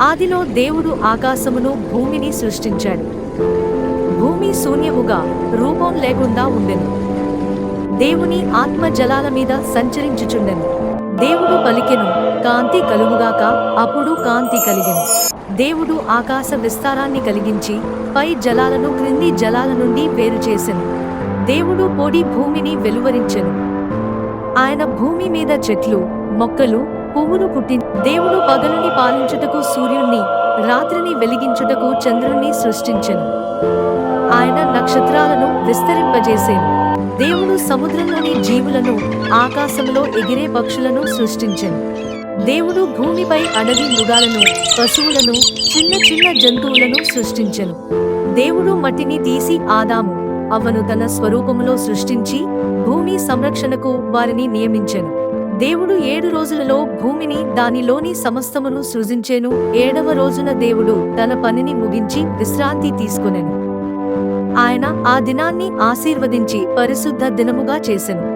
ఆదిలో దేవుడు ఆకాశమును భూమిని సృష్టించాడు. భూమి శూన్యముగా రూపం లేకుండా ఉండెను. దేవుని ఆత్మ జలాల మీద సంచరించుచుండెను. దేవుడు పలికెను కాంతి కలుగుగాక అప్పుడు కాంతి కలిగెను. దేవుడు ఆకాశ విస్తారాన్ని కలిగించి పై జలాలను క్రింది జలాల నుండి వేరు చేసెను. దేవుడు పొడి భూమిని వెలువరించెను. ఆయన భూమి మీద చెట్లు మొక్కలు పువ్వును పుట్టి దేవుడు పగలుని పాలించుటకు సూర్యుణ్ణి రాత్రిని వెలిగించుటకు చంద్రుణ్ణి సృష్టించెను. ఆయన నక్షత్రాలను విస్తరింపజేసేను. దేవుడు సముద్రంలోని జీవులను ఆకాశంలో ఎగిరే పక్షులను సృష్టించెను. దేవుడు భూమిపై అడవి మృగాలను పశువులను చిన్న చిన్న జంతువులను సృష్టించెను. దేవుడు మట్టిని తీసి ఆదాము అవను తన స్వరూపములో సృష్టించి భూమి సంరక్షణకు వారిని నియమించెను. దేవుడు ఏడు రోజులలో భూమిని దానిలోని సమస్తమును సృజించేను. ఏడవ రోజున దేవుడు తన పనిని ముగించి విశ్రాంతి తీసుకొనెను. ఆయన ఆ దినాన్ని ఆశీర్వదించి పరిశుద్ధ దినముగా చేసెను.